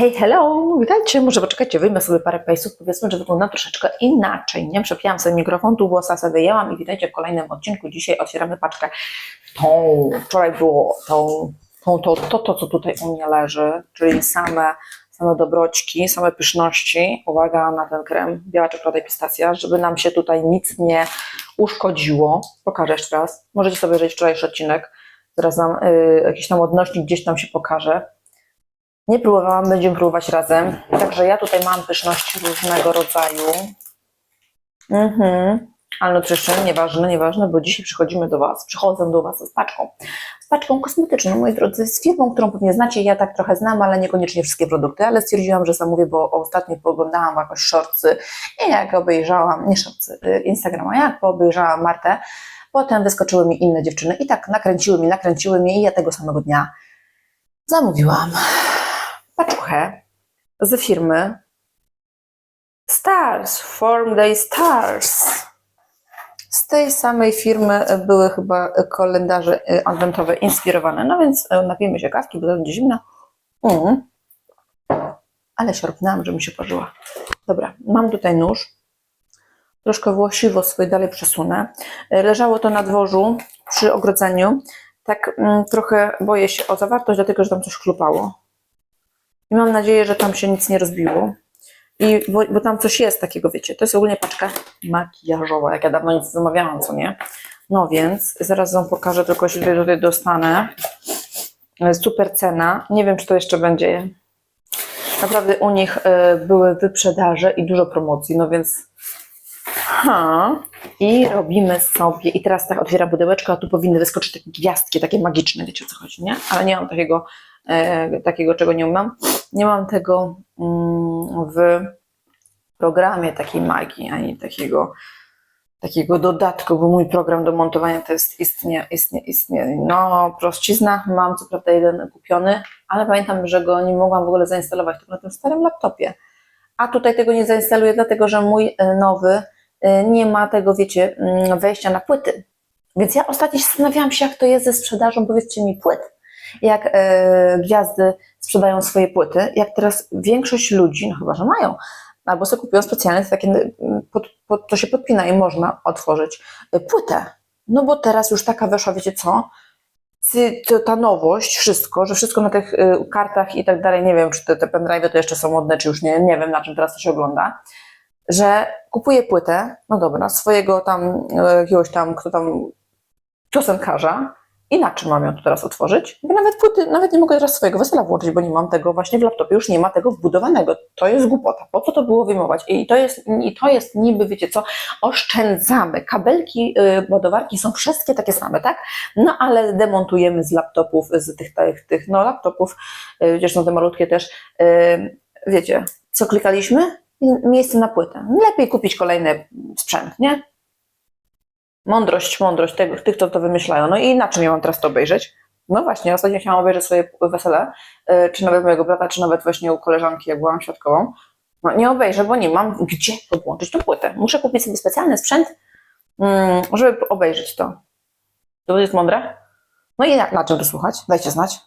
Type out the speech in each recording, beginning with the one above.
Hej, hello, witajcie. Może poczekajcie, wyjmę sobie parę pejsów. Powiedzmy, że wygląda troszeczkę inaczej. Nie przepiłam sobie mikrofon, tu włosa sobie wyjęłam i witajcie w kolejnym odcinku. Dzisiaj otwieramy paczkę tą, wczoraj było tą, tą to, to, to, co tutaj u mnie leży, czyli same, same dobroćki, same pyszności. Uwaga na ten krem, biała czekolada i pistacja, żeby nam się tutaj nic nie uszkodziło. Pokażę jeszcze raz. Możecie sobie obejrzeć wczorajszy odcinek. Zaraz nam y, jakiś tam odnośnik gdzieś tam się pokaże. Nie próbowałam, będziemy próbować razem. Także ja tutaj mam pyszności różnego rodzaju. Mhm. Ale nutrition, nieważne, nieważne, bo dzisiaj przychodzimy do Was, przychodzę do Was z paczką. Z paczką kosmetyczną, moi drodzy, z firmą, którą pewnie znacie, ja tak trochę znam, ale niekoniecznie wszystkie produkty, ale stwierdziłam, że zamówię, bo ostatnio pooglądałam jakoś shortsy i jak obejrzałam, nie shortsy, y, Instagrama, jak obejrzałam Martę, potem wyskoczyły mi inne dziewczyny i tak nakręciły mi, nakręciły mnie i ja tego samego dnia zamówiłam paczuchę z firmy Stars, Form Day Stars. Z tej samej firmy były chyba kalendarze y, adwentowe inspirowane. No więc y, napijmy się kawki, bo to będzie zimno. Mm. Ale sierpnęłam, że mi się parzyła. Dobra, mam tutaj nóż. Troszkę włosiwo swój dalej przesunę. Leżało to na dworzu przy ogrodzeniu. Tak mm, trochę boję się o zawartość, dlatego że tam coś chlupało. I mam nadzieję, że tam się nic nie rozbiło. I, bo, bo tam coś jest takiego, wiecie, to jest ogólnie paczka makijażowa, jak ja dawno nic nie zamawiałam, co nie? No więc, zaraz wam pokażę, tylko się tutaj, dostanę. E, Super cena, nie wiem, czy to jeszcze będzie. Naprawdę u nich e, były wyprzedaże i dużo promocji, no więc ha, i robimy sobie, i teraz tak otwieram pudełeczko, a tu powinny wyskoczyć takie gwiazdki, takie magiczne, wiecie o co chodzi, nie? Ale nie mam takiego, e, takiego czego nie mam. Nie mam tego mm, w programie takiej magii, ani takiego, takiego dodatku, bo mój program do montowania to jest istnie, istnie, istnie, no prościzna. Mam co prawda jeden kupiony, ale pamiętam, że go nie mogłam w ogóle zainstalować na tym starym laptopie. A tutaj tego nie zainstaluję, dlatego że mój e, nowy e, nie ma tego, wiecie, mm, wejścia na płyty. Więc ja ostatnio zastanawiałam się, jak to jest ze sprzedażą, powiedzcie mi, płyt. Jak e, gwiazdy sprzedają swoje płyty, jak teraz większość ludzi, no chyba, że mają, albo sobie kupują specjalne takie, mm, pod, pod, to się podpina i można otworzyć e, płytę. No bo teraz już taka weszła, wiecie co, to, ta nowość, wszystko, że wszystko na tych y, kartach i tak dalej, nie wiem, czy te, te pendrive to jeszcze są modne, czy już nie, nie wiem, na czym teraz to się ogląda, że kupuję płytę, no dobra, swojego tam, jakiegoś tam, kto tam, piosenkarza, i na czym mam ją tu teraz otworzyć? Bo nawet płyty, nawet nie mogę teraz swojego wesela włączyć, bo nie mam tego właśnie w laptopie, już nie ma tego wbudowanego. To jest głupota. Po co to było wyjmować? I to jest, i to jest niby, wiecie co, oszczędzamy. Kabelki, yy, ładowarki są wszystkie takie same, tak? No ale demontujemy z laptopów, z tych, tych, tych no laptopów, yy, przecież są te malutkie też, yy, wiecie, co klikaliśmy? Miejsce na płytę. Lepiej kupić kolejny sprzęt, nie? Mądrość, mądrość tego, tych, co to wymyślają. No i na czym ja mam teraz to obejrzeć? No właśnie, ostatnio chciałam obejrzeć swoje wesele, yy, czy nawet mojego brata, czy nawet właśnie u koleżanki, jak byłam świadkową. No nie obejrzę, bo nie mam gdzie podłączyć tą płytę. Muszę kupić sobie specjalny sprzęt, mm, żeby obejrzeć to. To jest mądre? No i na, na czym to słuchać? Dajcie znać.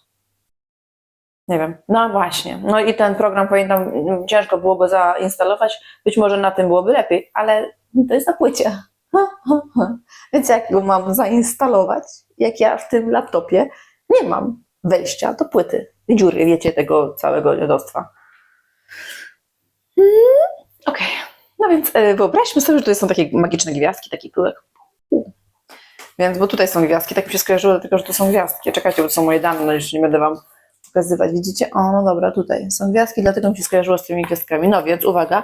Nie wiem. No właśnie. No i ten program, pamiętam, mm, ciężko było go zainstalować. Być może na tym byłoby lepiej, ale to jest na płycie. Więc jak go mam zainstalować, jak ja w tym laptopie nie mam wejścia do płyty, dziury, wiecie, tego całego dziadostwa. Mm, Okej, no więc e, wyobraźmy sobie, że tutaj są takie magiczne gwiazdki, taki pyłek. U. Więc, bo tutaj są gwiazdki, tak mi się skojarzyło, dlatego że to są gwiazdki. Czekajcie, bo to są moje dane, no już nie będę wam pokazywać. Widzicie? O, no dobra, tutaj są gwiazdki, dlatego mi się skojarzyło z tymi gwiazdkami. No więc uwaga.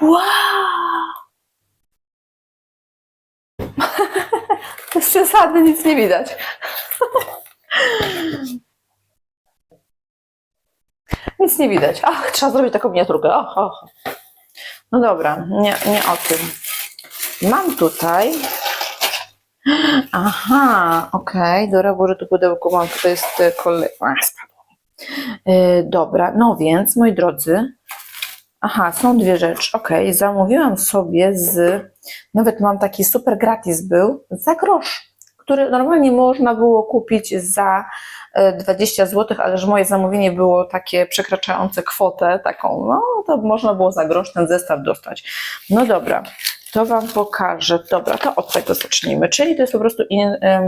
Wow! To jest przesadne, nic nie widać. Nic nie widać. Ach, trzeba zrobić taką miniaturkę. Och, och. No dobra, nie, nie o tym. Mam tutaj. Aha, okej, dobra, Boże, tu pudełko mam, tutaj jest e, kolej. E, dobra, no więc, moi drodzy, aha, są dwie rzeczy. Okej, zamówiłam sobie z, nawet mam taki super gratis był, za grosz, który normalnie można było kupić za e, 20 zł, ale że moje zamówienie było takie przekraczające kwotę taką, no to można było za grosz ten zestaw dostać. No dobra, to Wam pokażę. Dobra, to od tego zacznijmy. Czyli to jest po prostu in, em,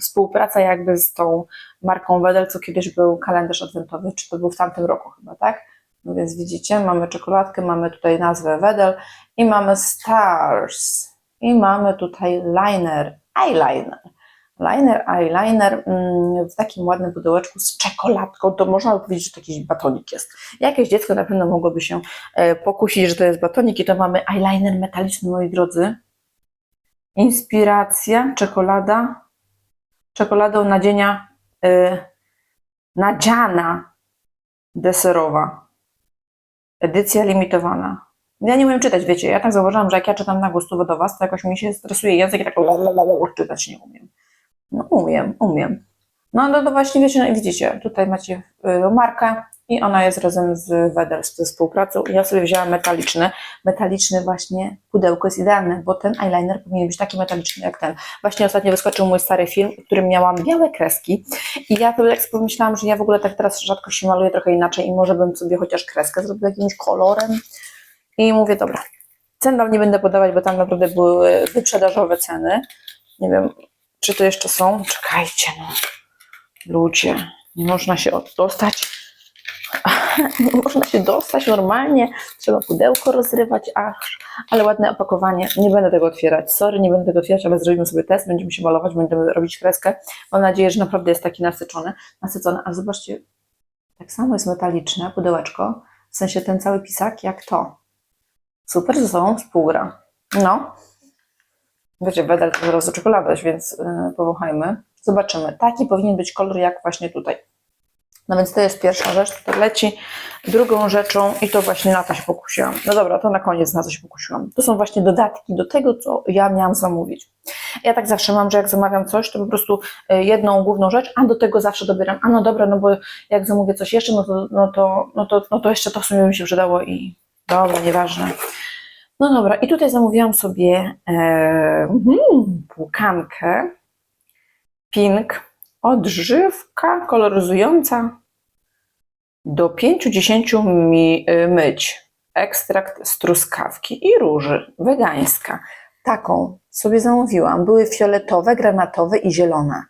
współpraca jakby z tą marką Wedel, co kiedyś był kalendarz adwentowy, czy to był w tamtym roku chyba, tak? No więc widzicie, mamy czekoladkę, mamy tutaj nazwę Wedel i mamy Stars i mamy tutaj liner, eyeliner. Liner, eyeliner mm, w takim ładnym pudełeczku z czekoladką, to można by powiedzieć, że to jakiś batonik jest. Jakieś dziecko na pewno mogłoby się e, pokusić, że to jest batonik i to mamy eyeliner metaliczny, moi drodzy. Inspiracja, czekolada, czekoladą nadzienia y, nadziana deserowa. Edycja limitowana. Ja nie umiem czytać, wiecie, ja tak zauważyłam, że jak ja czytam na gustu do was, to jakoś mi się stresuje język i tak czytać nie umiem. No umiem, umiem. No, no to właśnie wiecie, no i widzicie, tutaj macie y, markę i ona jest razem z Wedel, ze współpracą. Ja sobie wzięłam metaliczny. Metaliczny właśnie pudełko jest idealne, bo ten eyeliner powinien być taki metaliczny jak ten. Właśnie ostatnio wyskoczył mój stary film, w którym miałam białe kreski i ja sobie tak pomyślałam, że ja w ogóle tak teraz rzadko się maluję trochę inaczej i może bym sobie chociaż kreskę zrobiła jakimś kolorem. I mówię, dobra, cen wam nie będę podawać, bo tam naprawdę były wyprzedażowe ceny. Nie wiem, czy to jeszcze są? Czekajcie, no. Ludzie, nie można się od- dostać. Nie można się dostać normalnie. Trzeba pudełko rozrywać, ach, ale ładne opakowanie. Nie będę tego otwierać. Sorry, nie będę tego otwierać, ale zrobimy sobie test, będziemy się malować, będziemy robić kreskę. Mam nadzieję, że naprawdę jest taki nasycony. nasycony. A zobaczcie, tak samo jest metaliczne pudełeczko, w sensie ten cały pisak, jak to. Super ze sobą współgra. No. Wiecie, wedel to zaraz czekoladać, więc yy, powąchajmy. Zobaczymy. Taki powinien być kolor jak właśnie tutaj. No więc to jest pierwsza rzecz, tutaj leci. Drugą rzeczą, i to właśnie na się pokusiłam. No dobra, to na koniec na co się pokusiłam. To są właśnie dodatki do tego, co ja miałam zamówić. Ja tak zawsze mam, że jak zamawiam coś, to po prostu y, jedną główną rzecz, a do tego zawsze dobieram, a no dobra, no bo jak zamówię coś jeszcze, no to, no to, no to, no to jeszcze to w sumie mi się przydało i dobra, nieważne. No dobra, i tutaj zamówiłam sobie e, mm, płukankę Pink, odżywka koloryzująca do 5-10 mi, y, myć. Ekstrakt z truskawki i róży, wegańska. Taką sobie zamówiłam. Były fioletowe, granatowe i zielone.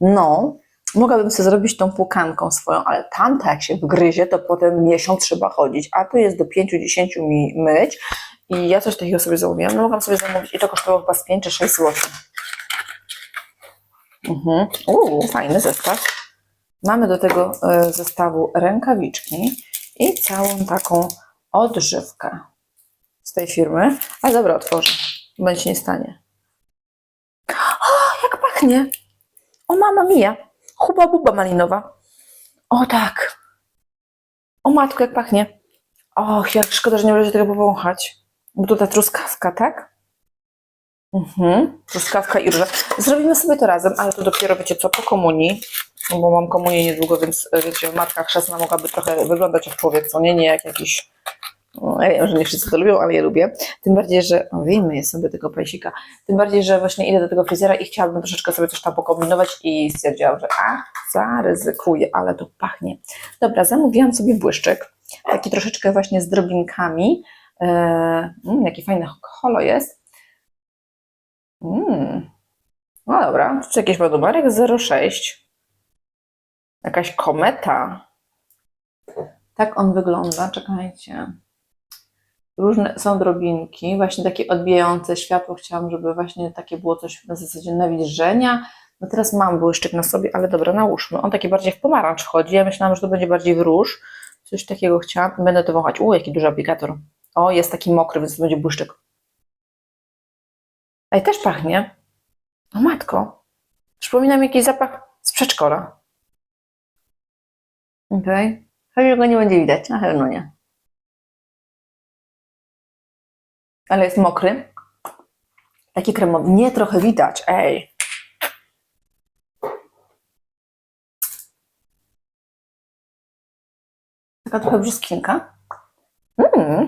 No, mogłabym sobie zrobić tą płukanką swoją, ale tamta jak się wgryzie, to potem miesiąc trzeba chodzić, a tu jest do 5-10 mi myć i ja coś takiego sobie zamówiłam. No, mogłam sobie zamówić i to kosztowało chyba z 5 czy 6 zł. Mhm. Uuu, fajny zestaw. Mamy do tego e, zestawu rękawiczki i całą taką odżywkę z tej firmy. A dobra, otworzę. Się nie stanie. O, jak pachnie! O, mama mia! Huba buba malinowa. O, tak. O, matko, jak pachnie. Och, jak szkoda, że nie będzie tego powąchać. Bo ta truskawka, tak? Mhm, truskawka i róża. Zrobimy sobie to razem, ale to dopiero, wiecie co, po komunii, bo mam komunię niedługo, więc e, wiecie, matka chrzestna mogłaby trochę wyglądać jak człowiek, co nie, nie jak jakiś, no, ja wiem, że nie wszyscy to lubią, ale ja lubię. Tym bardziej, że, wyjmę sobie tego pajsika, tym bardziej, że właśnie idę do tego fryzjera i chciałabym troszeczkę sobie coś tam pokombinować i stwierdziłam, że a, zaryzykuję, ale to pachnie. Dobra, zamówiłam sobie błyszczyk, taki troszeczkę właśnie z drobinkami, e, mm, jaki fajny holo jest. Mm. No dobra, czy jakiś ma numerek 06? Jakaś kometa. Tak on wygląda, czekajcie. Różne są drobinki, właśnie takie odbijające światło. Chciałam, żeby właśnie takie było coś na zasadzie nawilżenia. No teraz mam błyszczyk na sobie, ale dobra, nałóżmy. On taki bardziej w pomarańcz wchodzi. Ja myślałam, że to będzie bardziej w róż. Coś takiego chciałam. Będę to wąchać. U, jaki duży aplikator. O, jest taki mokry, więc to będzie błyszczyk. Ej, też pachnie. O matko. Przypomina mi jakiś zapach z przedszkola. Okej. Okay. Go nie będzie widać, na pewno nie. Ale jest mokry. Taki kremowy. Nie, trochę widać. Ej. Taka trochę brzuskinka. Mm.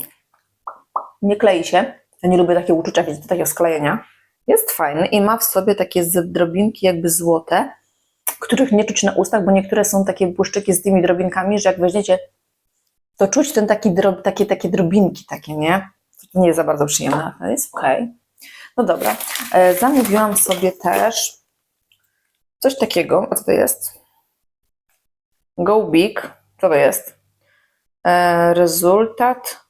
Nie klei się. Ja nie lubię takiego uczucia, wiecie, takiego sklejenia. Jest fajny i ma w sobie takie drobinki jakby złote, których nie czuć na ustach, bo niektóre są takie błyszczyki z tymi drobinkami, że jak weźmiecie, to czuć ten taki drob, takie, takie drobinki takie, nie? To nie jest za bardzo przyjemne, ale jest okej. No dobra, e, zamówiłam sobie też coś takiego, a co to jest? Go Big, co to jest? E, rezultat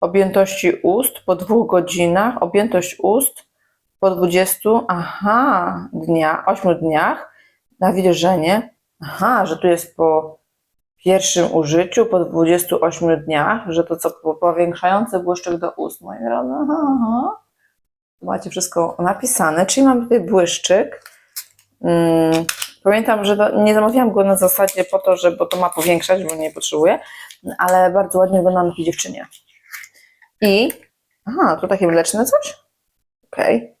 objętości ust po dwóch godzinach, objętość ust po 20, aha, dnia, 8 dniach, nawilżenie, aha, że tu jest po pierwszym użyciu, po 28 dniach, że to co, po- powiększający błyszczyk do ust, moi drodzy, aha, aha. Macie wszystko napisane, czyli mamy tutaj błyszczyk. Mm, pamiętam, że nie zamawiałam go na zasadzie po to, że bo to ma powiększać, bo nie potrzebuję, ale bardzo ładnie wygląda na tej dziewczynie. I, aha, tu takie mleczne coś? Okej.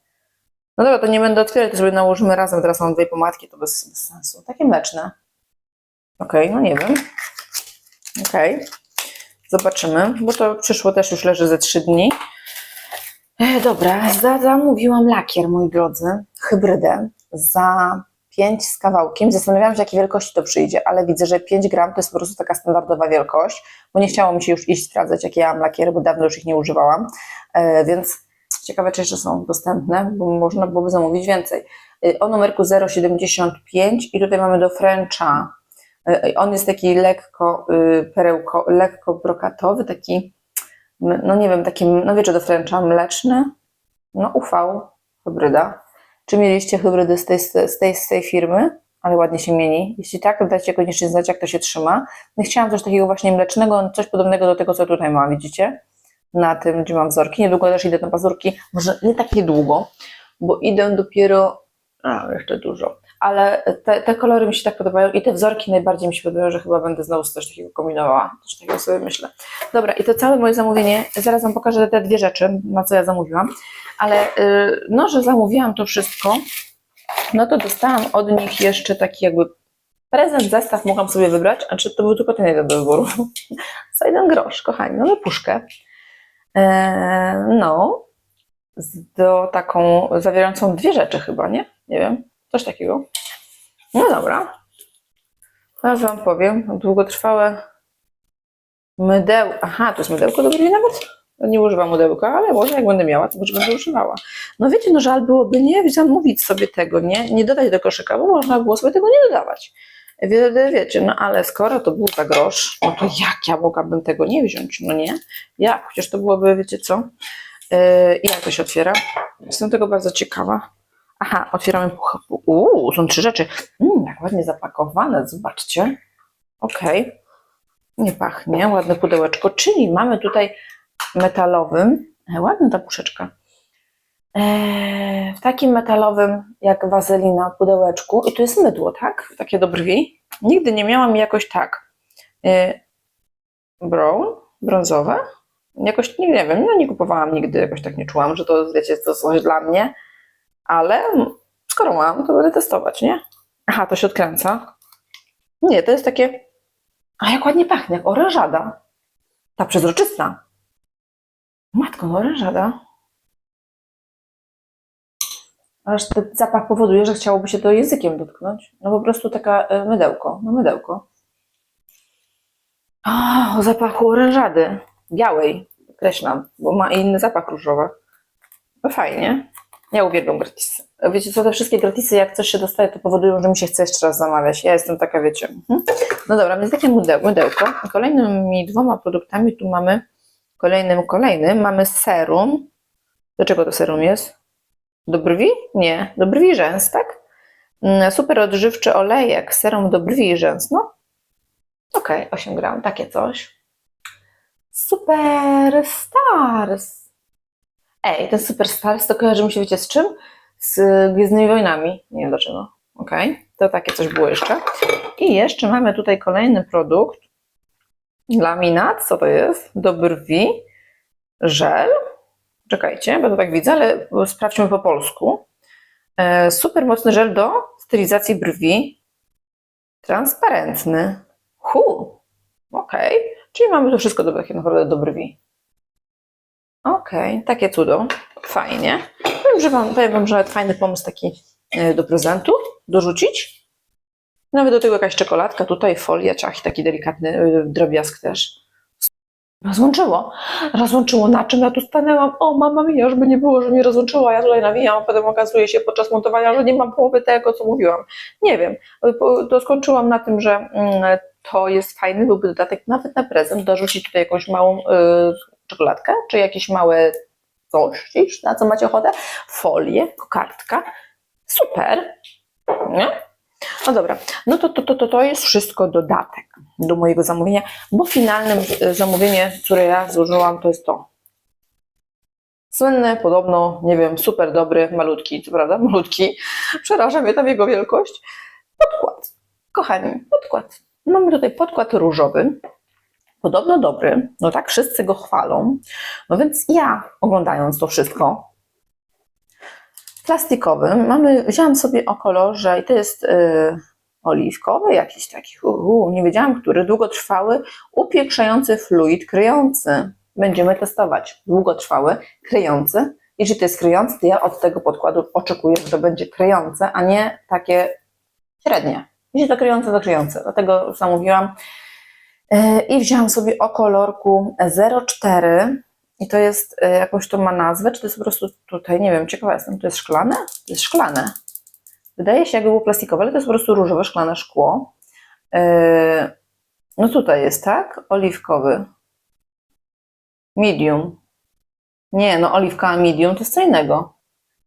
No dobra, to nie będę otwierać, to sobie nałożymy razem. Teraz mam dwie pomadki, to bez, bez sensu. Takie mleczne. Okej, no nie wiem. Okej. Zobaczymy, bo to przyszło też już leży ze trzy dni. E, dobra, za, zamówiłam lakier, moi drodzy, hybrydę za 5 z kawałkiem. Zastanawiałam się, jakiej wielkości to przyjdzie, ale widzę, że 5 gram to jest po prostu taka standardowa wielkość, bo nie chciało mi się już iść sprawdzać, jakie ja mam lakiery, bo dawno już ich nie używałam, e, więc ciekawe, czy jeszcze są dostępne, bo można byłoby zamówić więcej. E, o numerku 075 i tutaj mamy do Frencha. E, on jest taki lekko y, perełko, lekko brokatowy, taki, no nie wiem, taki, no wiecie, do Frencha mleczny, no UV, hybryda. Czy mieliście hybrydy z tej, z tej, z tej firmy? Ale ładnie się mieni. Jeśli tak, dajcie koniecznie znać, jak to się trzyma. No chciałam coś takiego właśnie mlecznego, coś podobnego do tego, co tutaj mam, widzicie? Na tym, gdzie mam wzorki. Niedługo też idę na pazurki. Może nie tak niedługo, bo idę dopiero, a jeszcze dużo. Ale te, te kolory mi się tak podobają i te wzorki najbardziej mi się podobają, że chyba będę znowu coś takiego kombinowała. Coś takiego sobie myślę. Dobra, i to całe moje zamówienie. Zaraz Wam pokażę te dwie rzeczy, na co ja zamówiłam. Ale y, no, że zamówiłam to wszystko, no to dostałam od nich jeszcze taki jakby prezent, zestaw mogłam sobie wybrać, a czy to był tylko ten jeden do wyboru. Za jeden grosz, kochani, no puszkę. E, no, z- do taką zawierającą dwie rzeczy chyba, nie? Nie wiem, coś takiego. No dobra. Teraz Wam powiem, długotrwałe mydeł. Aha, to jest mydełko do brwi nawet? Nie używam mydełka, ale może jak będę miała, to może będę używała. No wiecie, no żal byłoby nie zamówić sobie tego, nie? Nie dodać do koszyka, bo można było sobie tego nie dodawać. Wie, wie- wiecie, no ale skoro to był za grosz, no to jak ja mogłabym tego nie wziąć? No nie? Jak? Chociaż to byłoby, wiecie co? Yy, jak to się otwiera? Jestem tego bardzo ciekawa. Aha, otwieramy pucha. Uuu, są trzy rzeczy. Mm, jak ładnie zapakowane, zobaczcie. Okej. Nie pachnie, ładne pudełeczko, czyli mamy tutaj metalowym, e, ładna ta puszeczka, w takim metalowym jak wazelina pudełeczku i tu jest mydło, tak? Takie do brwi. Nigdy nie miałam jakoś tak. E, brown, brązowe. Jakoś, nie, nie wiem, no nie kupowałam nigdy, jakoś tak nie czułam, że to, wiecie, to coś dla mnie, ale skoro mam, to będę testować, nie? Aha, to się odkręca. Nie, to jest takie, a jak ładnie pachnie, jak orężada. Ta przezroczysta. Matko, no orężada. Aż ten zapach powoduje, że chciałoby się to językiem dotknąć. No po prostu taka e, mydełko, no mydełko. O, o zapachu orężady. Białej, określam, bo ma inny zapach różowy. No fajnie. Ja uwielbiam gratisy. Wiecie co, te wszystkie gratisy, jak coś się dostaje, to powodują, że mi się chce jeszcze raz zamawiać. Ja jestem taka, wiecie. Mhm. No dobra, więc takie mydeł- mydełko. Kolejnymi dwoma produktami tu mamy, kolejnym, kolejnym, mamy serum. Do czego to serum jest? Do brwi? Nie, do brwi rzęs, tak? Mm, Super odżywczy olejek, serum do brwi i rzęs, no. Okej, 8 gram, takie coś. Super Stars. Ej, ten Super Stars to kojarzy mi się, wiecie, z czym? Z Gwiezdnymi Wojnami. Nie wiem dlaczego. Okej, to takie coś było jeszcze. I jeszcze mamy tutaj kolejny produkt. Laminat, co to jest? Do brwi. Żel. Czekajcie, bo to tak widzę, ale sprawdźmy po polsku. E, super mocny żel do stylizacji brwi. Transparentny. Hu. Okej. Czyli mamy to wszystko do, tak naprawdę do brwi. Okej, takie cudo. Fajnie. Powiem, że wam, powiem wam, że fajny pomysł taki e, do prezentu. dorzucić. Nawet do tego jakaś czekoladka, tutaj folia, ciach, taki delikatny yy, drobiazg też. Rozłączyło. Rozłączyło. Na czym ja tu stanęłam? O, mama mia, żeby nie było, że mnie rozłączyło, a ja tutaj nawijam, a potem okazuje się podczas montowania, że nie mam połowy tego, co mówiłam. Nie wiem. To skończyłam na tym, że mm, to jest fajny, byłby dodatek nawet na prezent, dorzucić tutaj jakąś małą y, czekoladkę, czy jakieś małe coś, na co macie ochotę, folię, kokardka. Super. Nie? No dobra, no to, to, to, to, to jest wszystko dodatek do mojego zamówienia, bo finalnym y, zamówienie, które ja złożyłam, to jest to. Słynny, podobno, nie wiem, super dobry, malutki, co prawda, malutki, przeraża mnie tam jego wielkość, podkład. Kochani, podkład. Mamy tutaj podkład różowy, podobno dobry, no tak, wszyscy go chwalą. No więc ja, oglądając to wszystko, plastikowym, mamy, wzięłam sobie o kolorze i to jest y, oliwkowy, jakiś taki, uu, nie wiedziałam, który, długotrwały, upiększający fluid kryjący. Będziemy testować długotrwały, kryjący. Jeżeli to jest kryjący, to ja od tego podkładu oczekuję, że to będzie kryjące, a nie takie średnie. Jeśli to kryjące, to kryjące. Dlatego zamówiłam. Yy, I wzięłam sobie o kolorku 04 i to jest, yy, jakąś to ma nazwę, czy to jest po prostu tutaj, nie wiem, ciekawa jestem, to jest szklane? To jest szklane. Wydaje się, jakby było plastikowe, ale to jest po prostu różowe, szklane szkło. Yy, no tutaj jest, tak? Oliwkowy. Medium. Nie, no oliwka medium to jest co innego.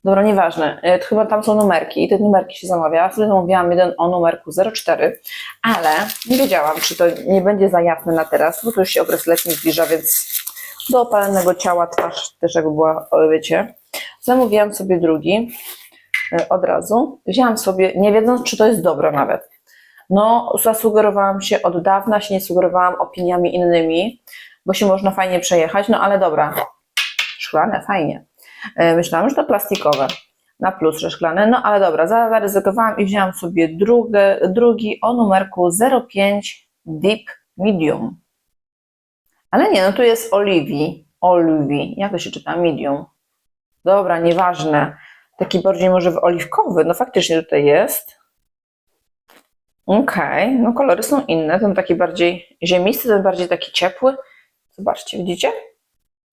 Dobra, nieważne. Yy, to chyba tam są numerki i te numerki się zamawia. Ja sobie zamówiłam jeden o numerku 04, ale nie wiedziałam, czy to nie będzie za jasne na teraz, bo to już się okres letni zbliża, więc do opalonego ciała twarz też jakby była, wiecie. Zamówiłam sobie drugi y, od razu. Wzięłam sobie, nie wiedząc, czy to jest dobre nawet. No, zasugerowałam się od dawna, się nie sugerowałam opiniami innymi, bo się można fajnie przejechać, no ale dobra. Szklane, fajnie. Y, Myślałam, że to plastikowe. Na plus, że szklane, no ale dobra, za- zaryzykowałam i wzięłam sobie drugie, drugi o numerku 05 Deep Medium. Ale nie, no tu jest Olivi. Olivi. Jak to się czyta? Medium. Dobra, nieważne. Taki bardziej może w oliwkowy. No faktycznie tutaj jest. Okej, no kolory są inne. Ten taki bardziej ziemisty, ten bardziej taki ciepły. Zobaczcie, widzicie?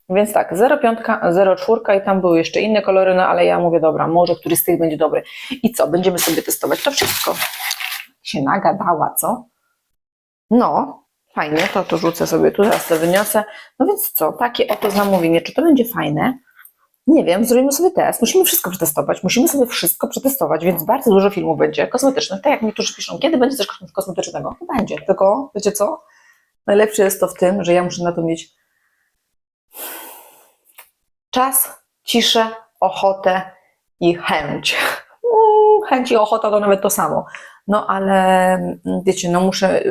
Więc tak, 0,5, 0,4 i tam były jeszcze inne kolory, no ale ja mówię, dobra, może któryś z tych będzie dobry. I co? Będziemy sobie testować to wszystko. Się nagadała, co? No, fajnie, to to rzucę sobie tu, zaraz to wyniosę. No więc co, takie oto zamówienie, czy to będzie fajne? Nie wiem, zrobimy sobie test, musimy wszystko przetestować, musimy sobie wszystko przetestować, więc bardzo dużo filmów będzie kosmetycznych, tak jak niektórzy piszą, kiedy będzie coś kosmetycznego? Będzie, tylko wiecie co? Najlepsze jest to w tym, że ja muszę na to mieć czas, ciszę, ochotę i chęć. Mm, Chęć i ochota to nawet to samo. No ale mm, wiecie, no muszę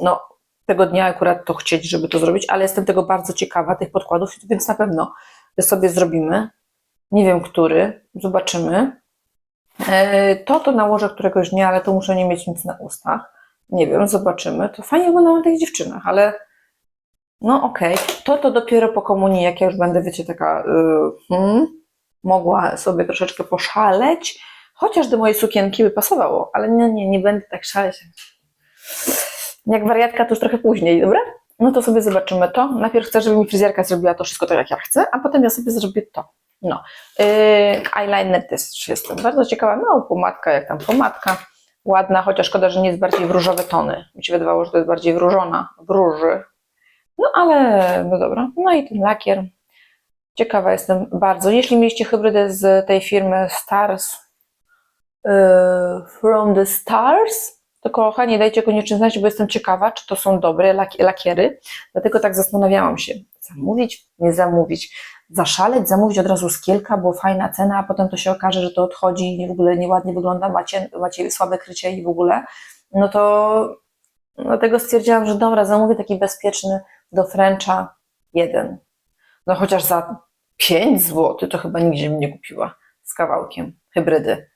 no, tego dnia akurat to chcieć, żeby to zrobić, ale jestem tego bardzo ciekawa, tych podkładów, więc na pewno sobie zrobimy. Nie wiem, który, zobaczymy. E, To to nałożę któregoś dnia, ale to muszę nie mieć nic na ustach. Nie wiem, zobaczymy. To fajnie wygląda na tych dziewczynach, ale no okej. To to dopiero po komunii, jak ja już będę, wiecie, taka y, hmm, mogła sobie troszeczkę poszaleć, chociaż do mojej sukienki by pasowało, ale nie, nie, nie będę tak szaleć. Jak wariatka, to już trochę później, dobra? No to sobie zobaczymy to. Najpierw chcę, żeby mi fryzjerka zrobiła to wszystko tak, jak ja chcę, a potem ja sobie zrobię to. No. Yy, eyeliner też jestem bardzo ciekawa. No, pomadka, jak tam pomadka. Ładna, chociaż szkoda, że nie jest bardziej w różowe tony. Mi się wydawało, że to jest bardziej wróżona, w róży. No ale, no dobra. No i ten lakier. Ciekawa jestem bardzo. Jeśli mieliście hybrydę z tej firmy Stars, yy, From the Stars, to kochani, dajcie koniecznie znać, bo jestem ciekawa, czy to są dobre laki- lakiery. Dlatego tak zastanawiałam się, zamówić, nie zamówić, zaszaleć, zamówić od razu z kilka, bo fajna cena, a potem to się okaże, że to odchodzi i w ogóle nieładnie wygląda, macie, macie słabe krycie i w ogóle. No to dlatego stwierdziłam, że dobra, zamówię taki bezpieczny do Frencha jeden. No chociaż za 5 zł to chyba nigdzie bym nie kupiła z kawałkiem hybrydy.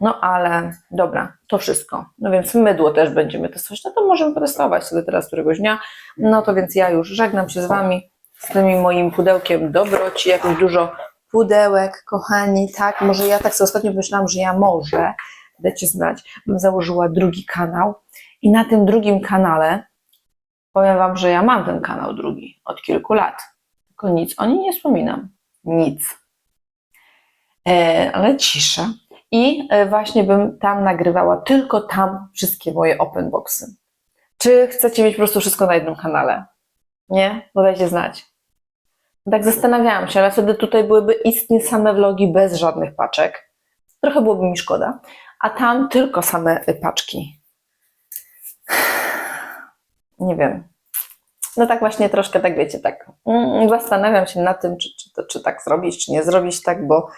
No ale dobra, to wszystko. No więc mydło też będziemy testować. No to możemy potestować sobie teraz któregoś dnia. No to więc ja już żegnam się z Wami z tym moim pudełkiem dobroci. Jakoś dużo pudełek, kochani, tak. Może ja tak sobie ostatnio myślałam, że ja może dajcie znać, bym założyła drugi kanał i na tym drugim kanale powiem Wam, że ja mam ten kanał drugi od kilku lat, tylko nic o nim nie wspominam. Nic. E, ale cisza. I e, właśnie bym tam nagrywała tylko tam wszystkie moje open boxy. Czy chcecie mieć po prostu wszystko na jednym kanale? Nie? Bo dajcie znać. Tak zastanawiałam się, ale wtedy tutaj byłyby istnie same vlogi bez żadnych paczek. Trochę byłoby mi szkoda. A tam tylko same y, paczki. Nie wiem. No tak właśnie troszkę tak wiecie, tak mm, zastanawiam się nad tym, czy, czy, to, czy tak zrobić, czy nie zrobić tak, bo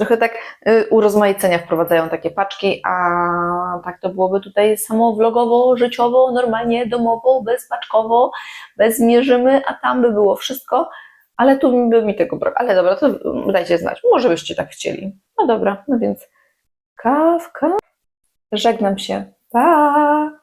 trochę tak y, urozmaicenia wprowadzają takie paczki, a tak to byłoby tutaj samo vlogowo, życiowo, normalnie domowo, bezpaczkowo, bez mierzymy, a tam by było wszystko, ale tu by mi tego brak. Ale dobra, to dajcie znać, może byście tak chcieli. No dobra, no więc kawka. Żegnam się. Pa!